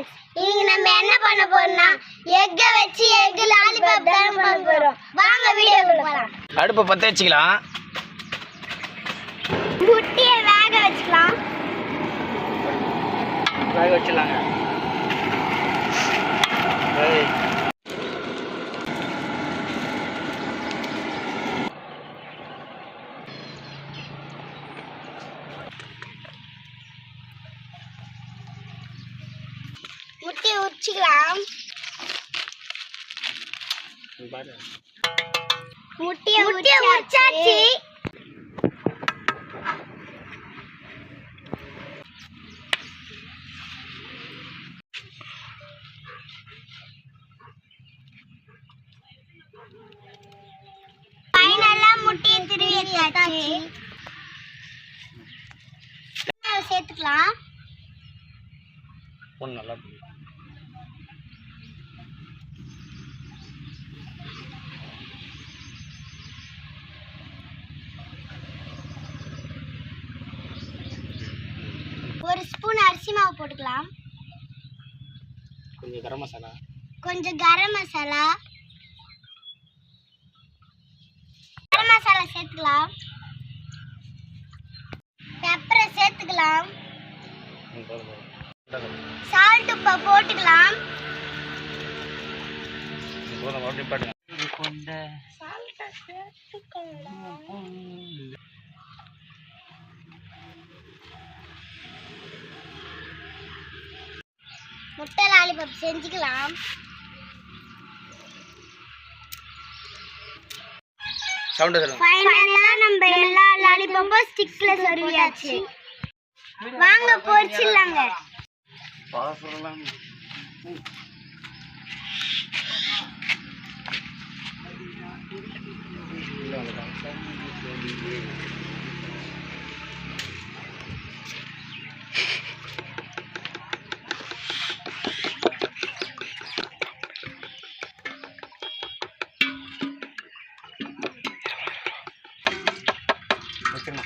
Friends இன்னைக்கு நம்ம என்ன பண்ண போறோம்னா எக்க வச்சு எக் லாலிபாப் தான் பண்ண போறோம். வாங்க வீடியோக்குள்ள போலாம். அடுப்பை பற்ற வச்சுக்கலாம். முட்டையை வேக வச்சுக்கலாம். வேக வச்சிடலாங்க. ஏய். முட்டையை. முட்டையை திருவி எடுத்தாச்சு சேர்த்துக்கலாம் பொண்ணு நல்லா ஒரு ஸ்பூன் அரிசி மாவு போட்டுக்கலாம். கொஞ்சம் கரம் மசாலா. கொஞ்சம் கரம் மசாலா. கரம் மசாலா சேர்த்துக்கலாம். பெப்பரை சேர்த்துக்கலாம். சால்ட் உப்பை போட்டுக்கலாம். ம், போதும் அப்படி முட்டை லாலிபப் செஞ்சுக்கலாம். ஃபைனலா நம்ம எல்லா லாலிபப்பும் ஸ்டிக்ல சொருவியாச்சு வாங்க பொரிச்சிடலாங்க. வச்சிருமா.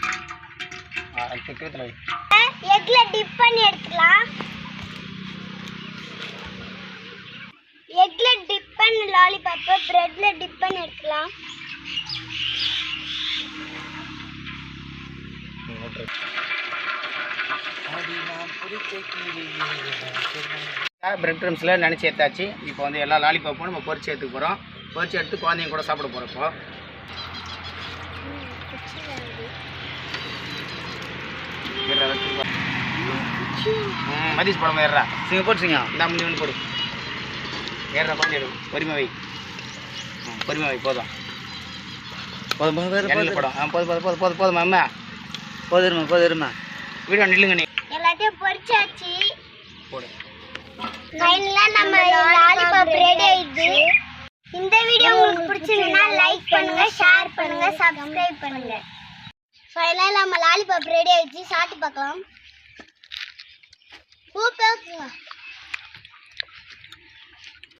எக்ல டிப் பண்ணி எடுத்துக்கலாம். எக்ல டிப் பண்ண லாலிபாப்பை பிரெட்ல டிப் பண்ணி எடுக்கலாம் பிரெட் க்ரம்ஸில் நினச்சி எடுத்தாச்சு. இப்போ வந்து எல்லா லாலிபாப்பும் நம்ம பொரிச்சு எடுத்துக்க போகிறோம் பொரிச்சு எடுத்து குழந்தைங்க கூட சாப்பிட போகிறோம் இப்போ ஏறுடா, வச்சுட்டு வா. ம், மதிஸ் படம் ஏறா சிங்க போட்டு சிங்க. இந்த ஒன்று போடு. ஏறா எடு பொறுமை வை. பொறுமை வை போதும். போதும் போதும் போதும் படம். ஆ போதும் போதும் போதும் போதும் போதும் அம்மா. போதுமா போதுமா வீடியோ நில்லுங்க நீ. எல்லாத்தையும் பொரிச்சாச்சு. போடு. ஃபைனலா நம்ம லாலிபாப் ரெடி ஆயிடுச்சு. இந்த வீடியோ உங்களுக்கு பிடிச்சிருந்தா லைக் பண்ணுங்க ஷேர் பண்ணுங்க சப்ஸ்கிரைப் பண்ணுங்க. ஃபைனலா நம்ம லாலிபாப் ரெடி ஆயிடுச்சு. சாப்பிட்டு பார்க்கலாம். 我不要吃